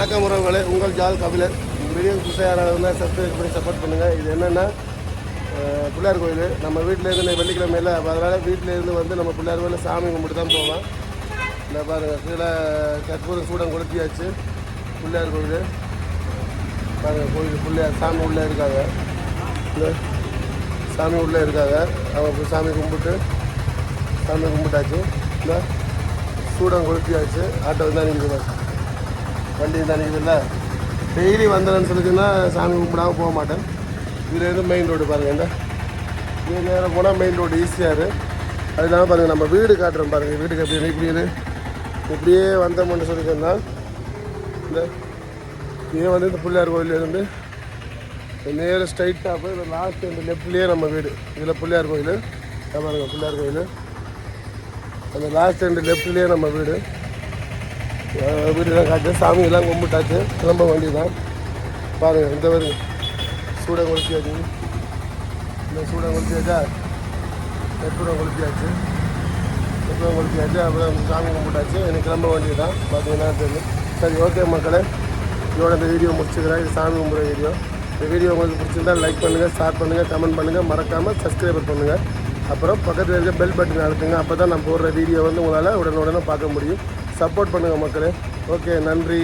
வணக்கம் உறவுகளே உங்கள் ஜால் கபிலர் வீடியோ புதுசாக யாராவது இருந்தால் சப்ஸ்கிரைப் பண்ணி சப்போர்ட் பண்ணுங்கள் இது என்னென்னா பிள்ளையார் கோயில். நம்ம வீட்டிலேருந்து இன்னைக்கு வெள்ளிக்கிழமையில் அதனால் வீட்டிலேருந்து வந்து நம்ம பிள்ளையார் கோயிலில் சாமி கும்பிட்டு தான் போவோம். இந்த பாருங்கள் கீழே கற்பூரம் சூடம் கொளுத்தியாச்சு. பிள்ளையார் கோயில். பாருங்கள் கோயில் பிள்ளையார் சாமி உள்ளே இருக்காங்க. சாமி உள்ளே இருக்காங்க. அவங்க சாமி கும்பிட்டு சாமி கும்பிட்டாச்சு. இந்த சூடம் கொளுத்தியாச்சு. ஆட்டோ தான் நிற்குது வண்டி தான் டெய்லி வந்தேன்னு சொல்லிச்சுன்னா சாமி கும்பிடாம போக மாட்டேன். இதுலேருந்து மெயின் ரோடு பாருங்கள் இந்த. இது நேரம் போனால் மெயின் ரோடு ஈஸியாக அது இல்லாமல் பாருங்கள் நம்ம வீடு காட்டுறோம் பாருங்கள் வீட்டுக்கு எப்படி இப்படி இப்படியே வந்தோம்னு சொல்லி சொன்னால் இந்த இதே வந்து இந்த பிள்ளையார் கோயிலேருந்து நேர ஸ்ட்ரைட்டாக போய் இந்த லாஸ்ட் இந்த லெஃப்ட்லேயே நம்ம வீடு. இதில் பிள்ளையார் கோயில். பாருங்கள் பிள்ளையார் கோயில். அந்த லாஸ்ட் ரெண்டு லெஃப்ட்லேயே நம்ம வீடு. வீடுலாம் காட்டு சாமியெல்லாம் கும்பிட்டாச்சு. கிளம்ப வேண்டியது தான் பாருங்கள் இந்த வருது சூடம் கொளுத்தியாச்சு இந்த சூடம் கொளுத்தியாச்சா கற்பூரம் கொளுத்தியாச்சு கற்பூரம் கொளுத்தியாச்சு அப்புறம் சாமி கும்பிட்டாச்சு. எனக்கு கிளம்ப வேண்டியதான் தான் பார்த்தீங்கன்னா தெரியும். சரி ஓகே மக்களே. இதோட இந்த வீடியோ முடிச்சுக்கிறேன். இது சாமி கும்பிட்ற வீடியோ இந்த வீடியோ உங்களுக்கு பிடிச்சிருந்தா லைக் பண்ணுங்கள் ஷேர் பண்ணுங்கள் கமெண்ட் பண்ணுங்கள் மறக்காமல் சப்ஸ்கிரைபர் பண்ணுங்கள் அப்புறம் பக்கத்தில் இருக்க பெல் பட்டன் அழுத்துங்க. அப்போ தான் நான் போடுற வீடியோ வந்து உங்களால் உடனுடனே பார்க்க முடியும். சப்போர்ட் பண்ணுங்கள் மக்களே. ஓகே நன்றி.